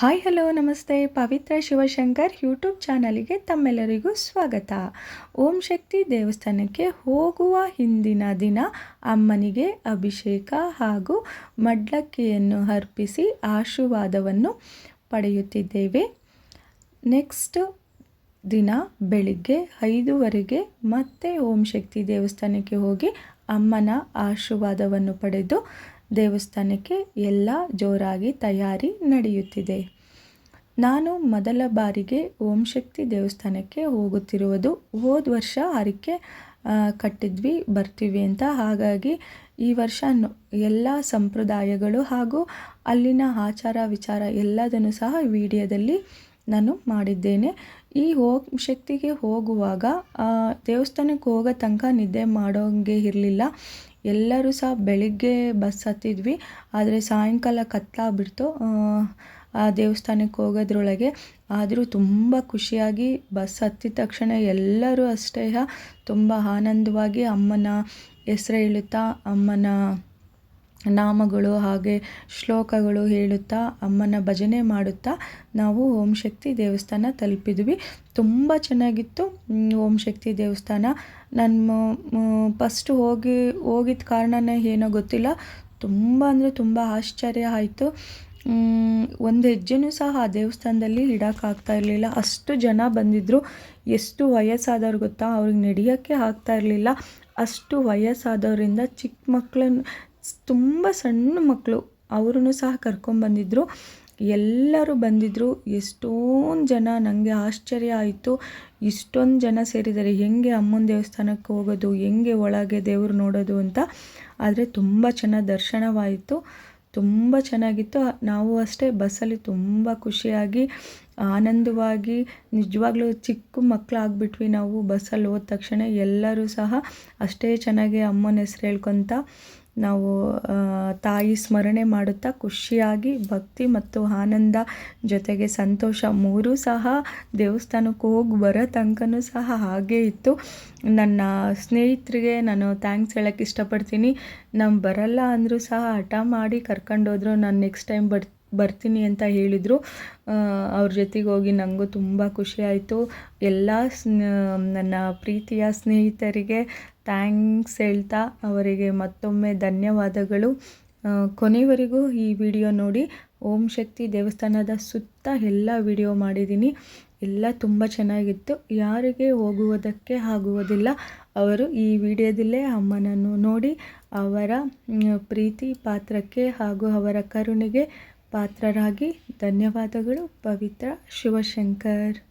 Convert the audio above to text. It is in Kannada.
ಹಾಯ್ ಹಲೋ ನಮಸ್ತೆ. ಪವಿತ್ರ ಶಿವಶಂಕರ್ ಯೂಟ್ಯೂಬ್ ಚಾನಲಿಗೆ ತಮ್ಮೆಲ್ಲರಿಗೂ ಸ್ವಾಗತ. ಓಂ ಶಕ್ತಿ ದೇವಸ್ಥಾನಕ್ಕೆ ಹೋಗುವ ಹಿಂದಿನ ದಿನ ಅಮ್ಮನಿಗೆ ಅಭಿಷೇಕ ಹಾಗೂ ಮಡ್ಲಕ್ಕಿಯನ್ನು ಅರ್ಪಿಸಿ ಆಶೀರ್ವಾದವನ್ನು ಪಡೆಯುತ್ತಿದ್ದೇವೆ. ನೆಕ್ಸ್ಟ್ ದಿನ ಬೆಳಿಗ್ಗೆ ಐದುವರೆಗೆ ಮತ್ತೆ ಓಂ ಶಕ್ತಿ ದೇವಸ್ಥಾನಕ್ಕೆ ಹೋಗಿ ಅಮ್ಮನ ಆಶೀರ್ವಾದವನ್ನು ಪಡೆದು ದೇವಸ್ಥಾನಕ್ಕೆ ಎಲ್ಲ ಜೋರಾಗಿ ತಯಾರಿ ನಡೆಯುತ್ತಿದೆ. ನಾನು ಮೊದಲ ಬಾರಿಗೆ ಓಂ ಶಕ್ತಿ ದೇವಸ್ಥಾನಕ್ಕೆ ಹೋಗುತ್ತಿರುವುದು. ಹೋದ ವರ್ಷ ಹರಕೆ ಕಟ್ಟಿದ್ವಿ, ಬರ್ತೀವಿ ಅಂತ. ಹಾಗಾಗಿ ಈ ವರ್ಷ ಎಲ್ಲ ಸಂಪ್ರದಾಯಗಳು ಹಾಗೂ ಅಲ್ಲಿನ ಆಚಾರ ವಿಚಾರ ಎಲ್ಲದನ್ನು ಸಹ ವಿಡಿಯೋದಲ್ಲಿ ನಾನು ಮಾಡಿದ್ದೇನೆ. ಈ ಓಂ ಶಕ್ತಿಗೆ ಹೋಗುವಾಗ ದೇವಸ್ಥಾನಕ್ಕೆ ಹೋಗೋ ತನಕ ನಿದ್ದೆ ಮಾಡೋಂಗೆ ಇರಲಿಲ್ಲ. ಎಲ್ಲರೂ ಸಹ ಬೆಳಿಗ್ಗೆ ಬಸ್ ಹತ್ತಿದ್ವಿ. ಆದರೆ ಸಾಯಂಕಾಲ ಕತ್ತಲಾಗ್ಬಿಡ್ತು ಆ ದೇವಸ್ಥಾನಕ್ಕೆ ಹೋಗೋದ್ರೊಳಗೆ ಆದರೂ ತುಂಬ ಖುಷಿಯಾಗಿ ಬಸ್ ಹತ್ತಿದ ತಕ್ಷಣ ಎಲ್ಲರೂ ಅಷ್ಟೇ. ತುಂಬ ಆನಂದವಾಗಿ ಅಮ್ಮನ ಹೆಸ್ರು ಹೇಳುತ್ತಾ ಅಮ್ಮನ ನಾಮಗಳು ಹಾಗೆ ಶ್ಲೋಕಗಳು ಹೇಳುತ್ತಾ, ಅಮ್ಮನ ಭಜನೆ ಮಾಡುತ್ತಾ ನಾವು ಓಂ ಶಕ್ತಿ ದೇವಸ್ಥಾನ ತಲುಪಿದ್ವಿ. ತುಂಬ ಚೆನ್ನಾಗಿತ್ತು. ಓಂ ಶಕ್ತಿ ದೇವಸ್ಥಾನ. ನಾನು ಫಸ್ಟ್ ಹೋಗಿ, ಹೋಗಿದ್ದ ಕಾರಣನೇ ಏನೋ ಗೊತ್ತಿಲ್ಲ. ತುಂಬ ಅಂದರೆ ತುಂಬ ಆಶ್ಚರ್ಯ ಆಯಿತು. ಒಂದು ಹೆಜ್ಜೆನೂ ಸಹ ಆ ದೇವಸ್ಥಾನದಲ್ಲಿ ಇಡೋಕ್ಕಾಗ್ತಾ ಇರಲಿಲ್ಲ. ಅಷ್ಟು ಜನ ಬಂದಿದ್ದರು ಎಷ್ಟು ವಯಸ್ಸಾದವ್ರು ಗೊತ್ತಾ? ಅವ್ರಿಗೆ ನಡೆಯೋಕ್ಕೆ ಆಗ್ತಾ ಇರಲಿಲ್ಲ. ಅಷ್ಟು ವಯಸ್ಸಾದವರಿಂದ ಚಿಕ್ಕ ಮಕ್ಕಳನ್ನು ತುಂಬ ಸಣ್ಣ ಮಕ್ಕಳು ಅವ್ರೂ ಸಹ ಕರ್ಕೊಂಬಂದಿದ್ರು ಎಲ್ಲರೂ ಬಂದಿದ್ದರು ಎಷ್ಟೊಂದು ಜನ ನನಗೆ ಆಶ್ಚರ್ಯ ಆಯಿತು. ಇಷ್ಟೊಂದು ಜನ ಸೇರಿದ್ದಾರೆ. ಹೆಂಗೆ ಅಮ್ಮನ ದೇವಸ್ಥಾನಕ್ಕೆ ಹೋಗೋದು, ಹೆಂಗೆ ಒಳಗೆ ದೇವರು ನೋಡೋದು ಅಂತ. ಆದರೆ ತುಂಬ ಚೆನ್ನಾಗಿ ದರ್ಶನವಾಯಿತು. ತುಂಬ ಚೆನ್ನಾಗಿತ್ತು. ನಾವು ಅಷ್ಟೇ ಬಸ್ಸಲ್ಲಿ ತುಂಬ ಖುಷಿಯಾಗಿ, ಆನಂದವಾಗಿ, ನಿಜವಾಗ್ಲೂ ಚಿಕ್ಕ ಮಕ್ಕಳಾಗ್ಬಿಟ್ವಿ ನಾವು ಬಸ್ಸಲ್ಲಿ ಹೋದ ತಕ್ಷಣ. ಎಲ್ಲರೂ ಸಹ ಅಷ್ಟೇ ಚೆನ್ನಾಗಿ ಅಮ್ಮನ ಹೆಸ್ರು ಹೇಳ್ಕೊತ ನಾವು ತಾಯಿ ಸ್ಮರಣೆ ಮಾಡುತ್ತಾ ಖುಷಿಯಾಗಿ ಭಕ್ತಿ ಮತ್ತು ಆನಂದ ಜೊತೆಗೆ ಸಂತೋಷ ಮೂರೂ ಸಹ ದೇವಸ್ಥಾನಕ್ಕೆ ಹೋಗಿ ಬರೋ ತನಕನೂ ಸಹ ಹಾಗೇ ಇತ್ತು. ನನ್ನ ಸ್ನೇಹಿತರಿಗೆ ನಾನು ಥ್ಯಾಂಕ್ಸ್ ಹೇಳೋಕ್ಕೆ ಇಷ್ಟಪಡ್ತೀನಿ. ನಮ್ಮ ಬರಲ್ಲ ಅಂದರೂ ಸಹ ಹಠ ಮಾಡಿ ಕರ್ಕೊಂಡೋದ್ರು, ನಾನು ನೆಕ್ಸ್ಟ್ ಟೈಮ್ ಬರ್ ಬರ್ತೀನಿ ಅಂತ ಹೇಳಿದರು. ಅವ್ರ ಜೊತೆಗೆ ಹೋಗಿ ನನಗೂ ತುಂಬ ಖುಷಿ ಆಯಿತು. ಎಲ್ಲ ನನ್ನ ಪ್ರೀತಿಯ ಸ್ನೇಹಿತರಿಗೆ ಥ್ಯಾಂಕ್ಸ್ ಹೇಳ್ತಾ ಅವರಿಗೆ ಮತ್ತೊಮ್ಮೆ ಧನ್ಯವಾದಗಳು. ಕೊನೆವರೆಗೂ ಈ ವಿಡಿಯೋ ನೋಡಿ. ಓಂ ಶಕ್ತಿ ದೇವಸ್ಥಾನದ ಸುತ್ತ ಎಲ್ಲ ವಿಡಿಯೋ ಮಾಡಿದ್ದೀನಿ. ಎಲ್ಲ ತುಂಬ ಚೆನ್ನಾಗಿತ್ತು. ಯಾರಿಗೆ ಹೋಗುವುದಕ್ಕೆ ಆಗುವುದಿಲ್ಲ, ಅವರು ಈ ವಿಡಿಯೋದಲ್ಲೇ ಅಮ್ಮನನ್ನು ನೋಡಿ ಅವರ ಪ್ರೀತಿ ಪಾತ್ರಕ್ಕೆ ಹಾಗೂ ಅವರ ಕರುಣೆಗೆ ಪಾತ್ರರಾಗಿ ಧನ್ಯವಾದಗಳು ಪವಿತ್ರ ಶಿವಶಂಕರ್.